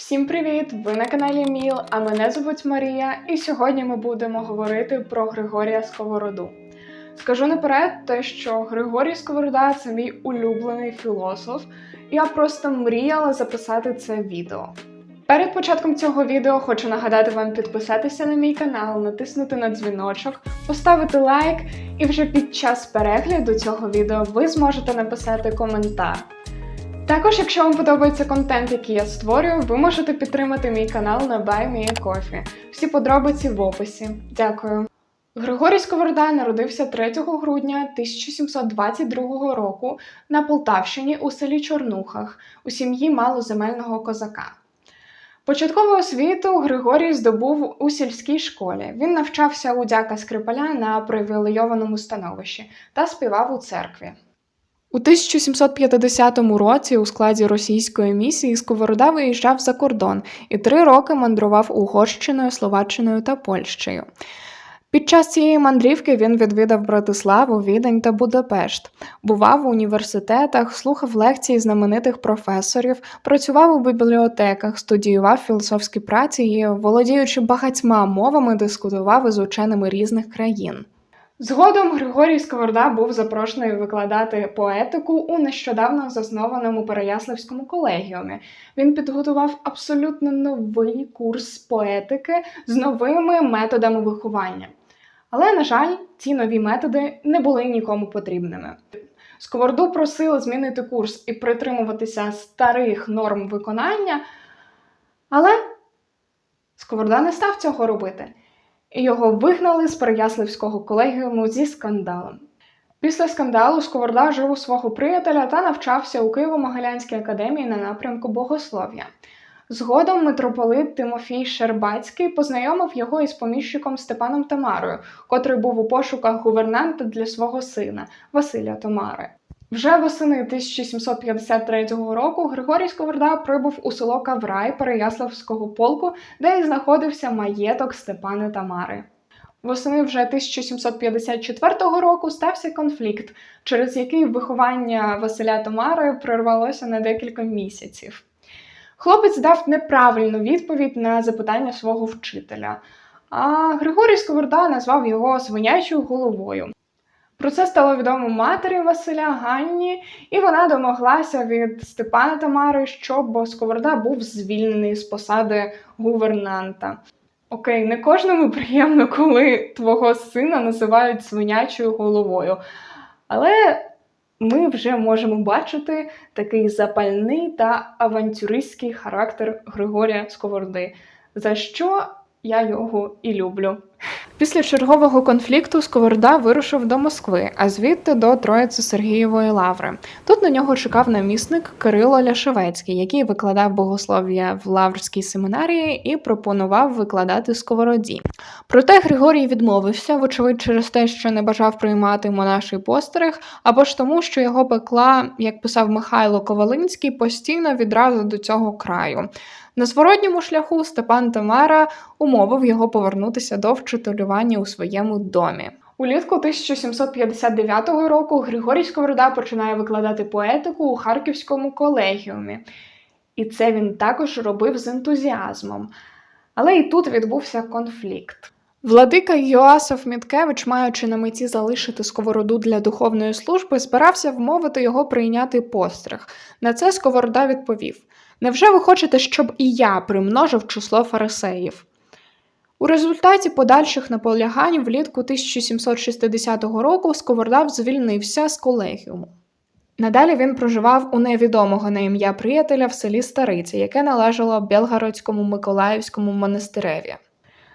Всім привіт! Ви на каналі Міл, а мене звуть Марія, і сьогодні ми будемо говорити про Григорія Сковороду. Скажу наперед, те, що Григорій Сковорода це мій улюблений філософ, я просто мріяла записати це відео. Перед початком цього відео хочу нагадати вам підписатися на мій канал, натиснути на дзвіночок, поставити лайк, і вже під час перегляду цього відео ви зможете написати коментар. Також, якщо вам подобається контент, який я створюю, ви можете підтримати мій канал на Buy. Всі подробиці в описі. Дякую. Григорій Сковорода народився 3 грудня 1722 року на Полтавщині у селі Чорнухах у сім'ї малоземельного козака. Початкову освіту Григорій здобув у сільській школі. Він навчався у дяка Скрипаля на привілейованому становищі та співав у церкві. У 1750 році у складі російської місії Сковорода виїжджав за кордон і три роки мандрував Угорщиною, Словаччиною та Польщею. Під час цієї мандрівки він відвідав Братиславу, Відень та Будапешт, бував у університетах, слухав лекції знаменитих професорів, працював у бібліотеках, студіював філософські праці і, володіючи багатьма мовами, дискутував із ученими різних країн. Згодом Григорій Сковорода був запрошений викладати поетику у нещодавно заснованому Переяславському колегіумі. Він підготував абсолютно новий курс поетики з новими методами виховання. Але, на жаль, ці нові методи не були нікому потрібними. Сковороду просили змінити курс і притримуватися старих норм виконання, але Сковорода не став цього робити його вигнали з Переяславського колегіуму зі скандалом. Після скандалу Сковорода жив у свого приятеля та навчався у Києво-Могилянській академії на напрямку богослов'я. Згодом митрополит Тимофій Щербацький познайомив його із поміщиком Степаном Тамарою, котрий був у пошуках гувернанта для свого сина Василя Тамари. Вже восени 1753 року Григорій Сковорода прибув у село Каврай Переяславського полку, де і знаходився маєток Степани Тамари. Восени вже 1754 року стався конфлікт, через який виховання Василя Тамари прорвалося на декілька місяців. Хлопець дав неправильну відповідь на запитання свого вчителя, а Григорій Сковорода назвав його свинячою головою. Про це стало відомо матері Василя Ганні, і вона домоглася від Степана Тамари, щоб Сковорода був звільнений з посади гувернанта. Окей, не кожному приємно, коли твого сина називають свинячою головою. Але ми вже можемо бачити такий запальний та авантюристський характер Григорія Сковороди, за що я його і люблю. Після чергового конфлікту Сковорода вирушив до Москви, а звідти до Троїці Сергієвої лаври. Тут на нього чекав намісник Кирило Ляшевецький, який викладав богослов'я в Лаврській семінарії і пропонував викладати Сковороді. Проте Григорій відмовився, вочевидь, через те, що не бажав приймати монаший постерег, або ж тому, що його пекла, як писав Михайло Ковалинський, постійно відразу до цього краю. На зворотньому шляху Степан Тамара умовив його повернутися до вчителювання у своєму домі. Улітку 1759 року Григорій Сковорода починає викладати поетику у Харківському колегіумі. І це він також робив з ентузіазмом. Але і тут відбувся конфлікт. Владика Йоасиф Міткевич, маючи на меті залишити сковороду для духовної служби, збирався вмовити його прийняти постриг. На це Сковорода відповів: Невже ви хочете, щоб і я примножив число фарисеїв? У результаті подальших наполягань влітку 1760 року Сковордав звільнився з колегіуму. Надалі він проживав у невідомого на ім'я приятеля в селі Стариця, яке належало Белгородському Миколаївському монастиреві.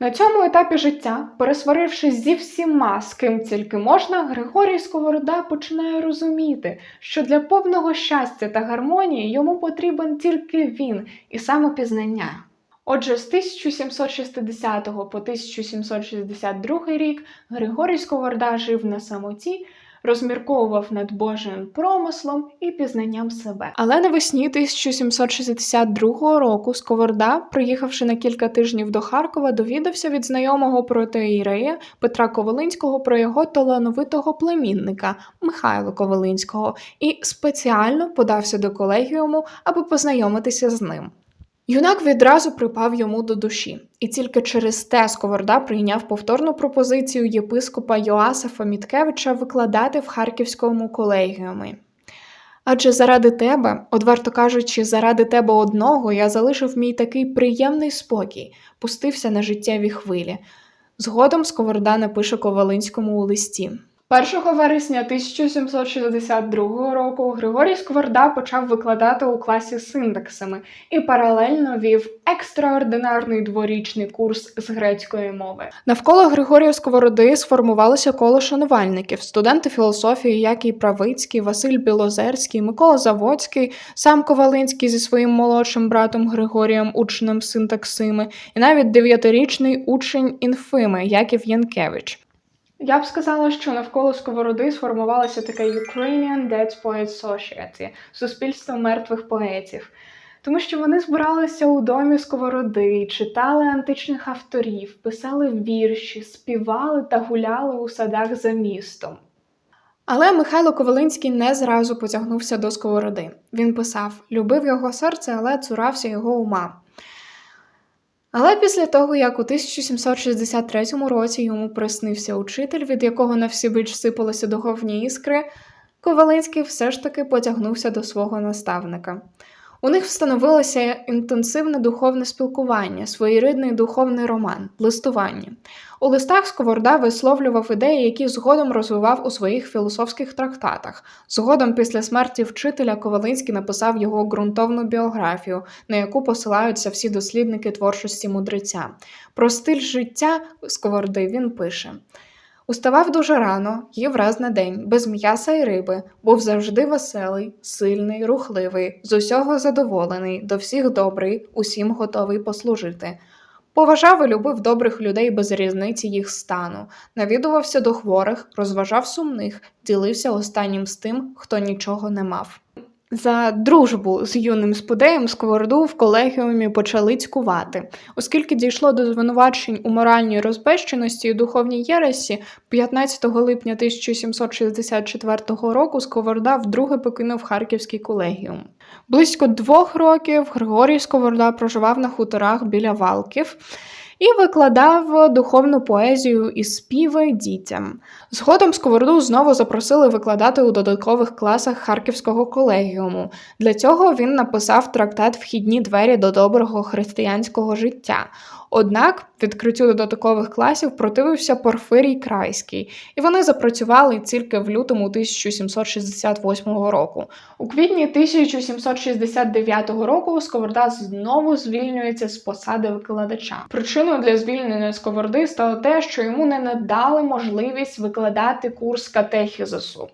На цьому етапі життя, пересварившись зі всіма, з ким тільки можна, Григорій Сковорода починає розуміти, що для повного щастя та гармонії йому потрібен тільки він і самопізнання. Отже, з 1760 по 1762 рік Григорій Сковорода жив на самоті, розмірковував над Божим промислом і пізнанням себе. Але навесні 1762 року Сковорода, приїхавши на кілька тижнів до Харкова, довідався від знайомого протоірея Петра Ковалинського про його талановитого племінника Михайла Ковалинського і спеціально подався до колегіуму, аби познайомитися з ним. Юнак відразу припав йому до душі, і тільки через те Сковорода прийняв повторну пропозицію єпископа Йоасифа Міткевича викладати в Харківському колегіумі. Адже заради тебе, одверто кажучи, заради тебе одного я залишив мій такий приємний спокій, пустився на життєві хвилі. Згодом Сковорода напише Ковалинському у листі. 1 вересня 1762 року Григорій Сковорода почав викладати у класі з індексами і паралельно вів екстраординарний дворічний курс з грецької мови. Навколо Григорія Сковороди сформувалося коло шанувальників, студенти філософії Якій Правицький, Василь Білозерський, Микола Заводський, сам Ковалинський зі своїм молодшим братом Григорієм, учнем синтаксими, і навіть дев'ятирічний учень інфими Яків Янкевич. Я б сказала, що навколо сковороди сформувалося таке Ukrainian Dead Poets Society – суспільство мертвих поетів. Тому що вони збиралися у домі сковороди, читали античних авторів, писали вірші, співали та гуляли у садах за містом. Але Михайло Ковалинський не зразу потягнувся до сковороди. Він писав: любив його серце, але цурався його ума. Але після того, як у 1763 році йому приснився учитель, від якого на всі біч сипалися духовні іскри, Ковалинський все ж таки потягнувся до свого наставника. У них встановилося інтенсивне духовне спілкування, своєрідний духовний роман, листування. У листах Сковорода висловлював ідеї, які згодом розвивав у своїх філософських трактатах. Згодом, після смерті вчителя, Ковалинський написав його ґрунтовну біографію, на яку посилаються всі дослідники творчості мудреця. Про стиль життя Сковороди він пише. Уставав дуже рано, їв раз на день, без м'яса і риби, був завжди веселий, сильний, рухливий, з усього задоволений, до всіх добрий, усім готовий послужити. Поважав і любив добрих людей без різниці їх стану, навідувався до хворих, розважав сумних, ділився останнім з тим, хто нічого не мав. За дружбу з юним спудеєм Сковороду в колегіумі почали цькувати, оскільки дійшло до звинувачень у моральній розбещеності і духовній єресі, 15 липня 1764 року Сковорода вдруге покинув Харківський колегіум. Близько двох років Григорій Сковорода проживав на хуторах біля Валків і викладав духовну поезію і співи дітям. Згодом Сковороду знову запросили викладати у додаткових класах Харківського колегіуму. Для цього він написав трактат Вхідні двері до доброго християнського життя. Однак відкриттю додаткових класів противився Порфирій Крайський, і вони запрацювали тільки в лютому 1768 року. У квітні 1769 року Сковорода знову звільнюється з посади викладача. Причиною для звільнення Сковороди стало те, що йому не надали можливість викладати курс катехізису.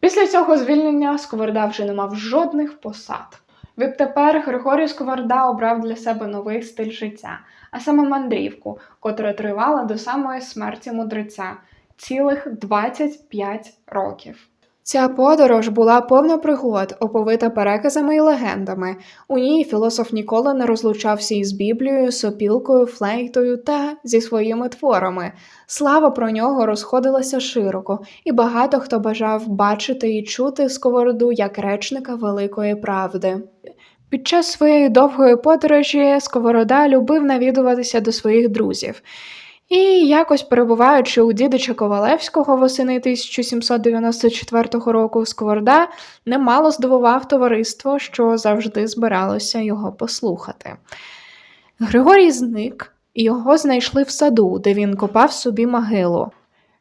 Після цього звільнення Сковорода вже не мав жодних посад. Відтепер Григорій Сковорода обрав для себе новий стиль життя, а саме мандрівку, котра тривала до самої смерті мудреця цілих 25 років. Ця подорож була повна пригод, оповита переказами і легендами. У ній філософ ніколи не розлучався із Біблією, сопілкою, флейтою та зі своїми творами. Слава про нього розходилася широко, і багато хто бажав бачити і чути сковороду як речника великої правди. Під час своєї довгої подорожі Сковорода любив навідуватися до своїх друзів. І якось перебуваючи у дідича Ковалевського восени 1794 року, Сковорода немало здивував товариство, що завжди збиралося його послухати. Григорій зник, і його знайшли в саду, де він копав собі могилу.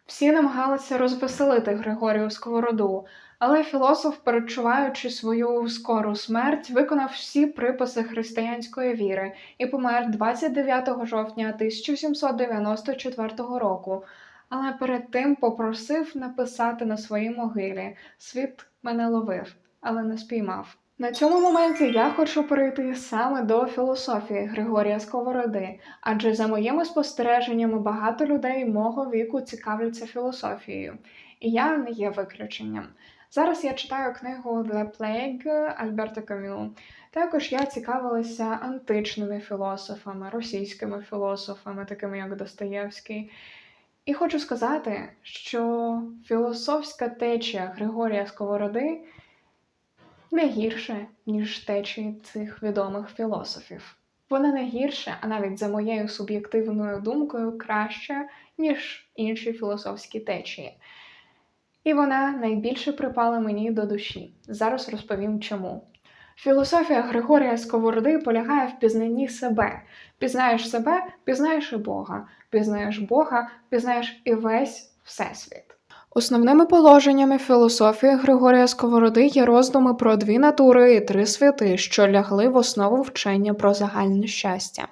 Всі намагалися розвеселити Григорію Сковороду, але філософ, перечуваючи свою скору смерть, виконав всі приписи християнської віри і помер 29 жовтня 1794 року. Але перед тим попросив написати на своїй могилі Світ мене ловив, але не спіймав. На цьому моменті я хочу перейти саме до філософії Григорія Сковороди, адже за моїми спостереженнями багато людей мого віку цікавляться філософією, і я не є виключенням. Зараз я читаю книгу The Plague Альберта Камю. Також я цікавилася античними філософами, російськими філософами, такими як Достоєвський. І хочу сказати, що філософська течія Григорія Сковороди не гірше, ніж течії цих відомих філософів. Вона не гірше, а навіть за моєю суб'єктивною думкою, краще, ніж інші філософські течії. І вона найбільше припала мені до душі. Зараз розповім чому. Філософія Григорія Сковороди полягає в пізнанні себе. Пізнаєш себе, пізнаєш і Бога. Пізнаєш Бога, пізнаєш і весь Всесвіт. Основними положеннями філософії Григорія Сковороди є роздуми про дві натури і три святи, що лягли в основу вчення про загальне щастя.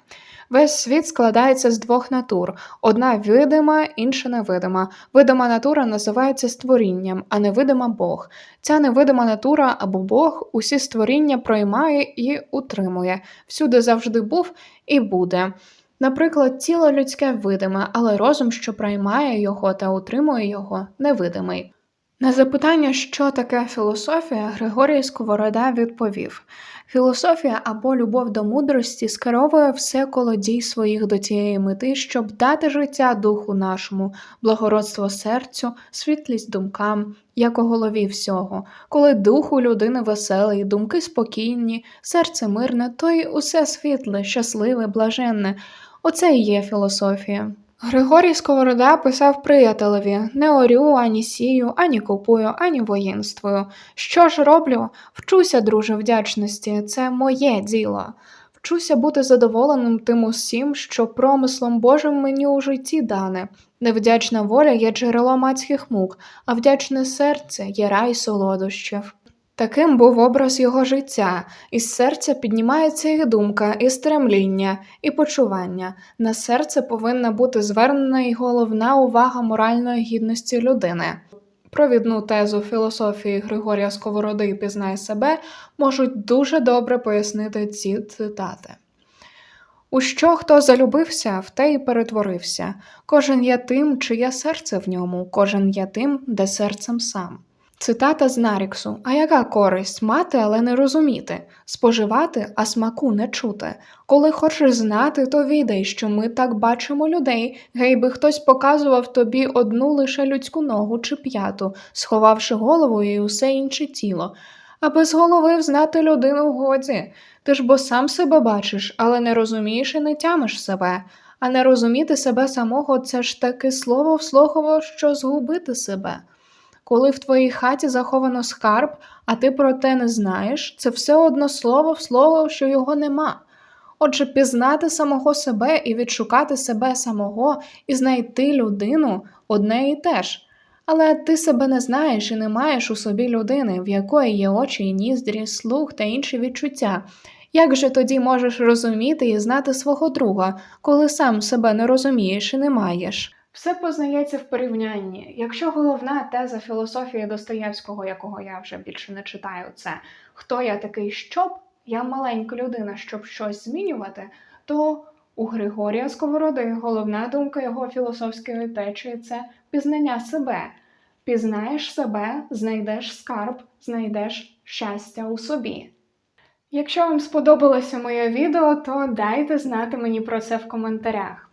Весь світ складається з двох натур: одна видима, інша невидима. Видима натура називається створінням, а невидима Бог. Ця невидима натура або Бог усі створіння проймає і утримує. Всюди завжди був і буде. Наприклад, тіло людське видиме, але розум, що приймає його та утримує його, невидимий. На запитання, що таке філософія, Григорій Сковорода відповів: Філософія або любов до мудрості скеровує все коло дій своїх до тієї мети, щоб дати життя духу нашому, благородство серцю, світлість думкам, як у голові всього. Коли дух у людини веселий, думки спокійні, серце мирне, то й усе світле, щасливе, блаженне. Оце і є філософія. Григорій Сковорода писав приятелеві не орю, ані сію, ані купую, ані воїнствую. Що ж роблю? Вчуся, друже, вдячності, це моє діло. Вчуся бути задоволеним тим усім, що промислом Божим мені у житті дане. Невдячна воля є джерело мацьких мук, а вдячне серце є рай солодощів. Таким був образ його життя, із серця піднімається і думка, і стремління, і почування. На серце повинна бути звернена і головна увага моральної гідності людини. Провідну тезу філософії Григорія Сковороди «Пізнай себе можуть дуже добре пояснити ці цитати. У що хто залюбився, в те й перетворився. Кожен є тим, чиє серце в ньому, кожен є тим, де серцем сам. Цитата з Наріксу: А яка користь мати, але не розуміти, споживати, а смаку не чути. Коли хочеш знати, то відай, що ми так бачимо людей, гей би хтось показував тобі одну лише людську ногу чи п'яту, сховавши голову і усе інше тіло. А без голови взнати людину годі. Ти ж бо сам себе бачиш, але не розумієш і не тямиш себе. А не розуміти себе самого це ж таки слово в слово, що згубити себе. Коли в твоїй хаті заховано скарб, а ти про те не знаєш, це все одно слово в слово, що його нема. Отже, пізнати самого себе і відшукати себе самого і знайти людину одне і те ж. Але ти себе не знаєш і не маєш у собі людини, в якої є очі і ніздрі, слух та інші відчуття. Як же тоді можеш розуміти і знати свого друга, коли сам себе не розумієш і не маєш? Все познається в порівнянні. Якщо головна теза філософії Достоєвського, якого я вже більше не читаю, це хто я такий, щоб я маленька людина, щоб щось змінювати, то у Григорія Сковороди головна думка його філософської течії це пізнання себе. Пізнаєш себе, знайдеш скарб, знайдеш щастя у собі. Якщо вам сподобалося моє відео, то дайте знати мені про це в коментарях.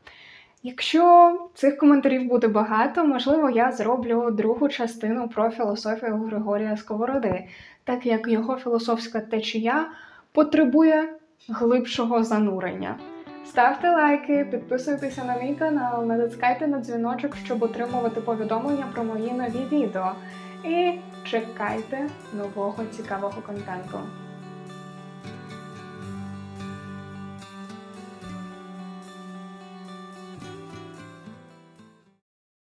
Якщо цих коментарів буде багато, можливо, я зроблю другу частину про філософію Григорія Сковороди, так як його філософська течія потребує глибшого занурення. Ставте лайки, підписуйтеся на мій канал, натискайте на дзвіночок, щоб отримувати повідомлення про мої нові відео. І чекайте нового цікавого контенту.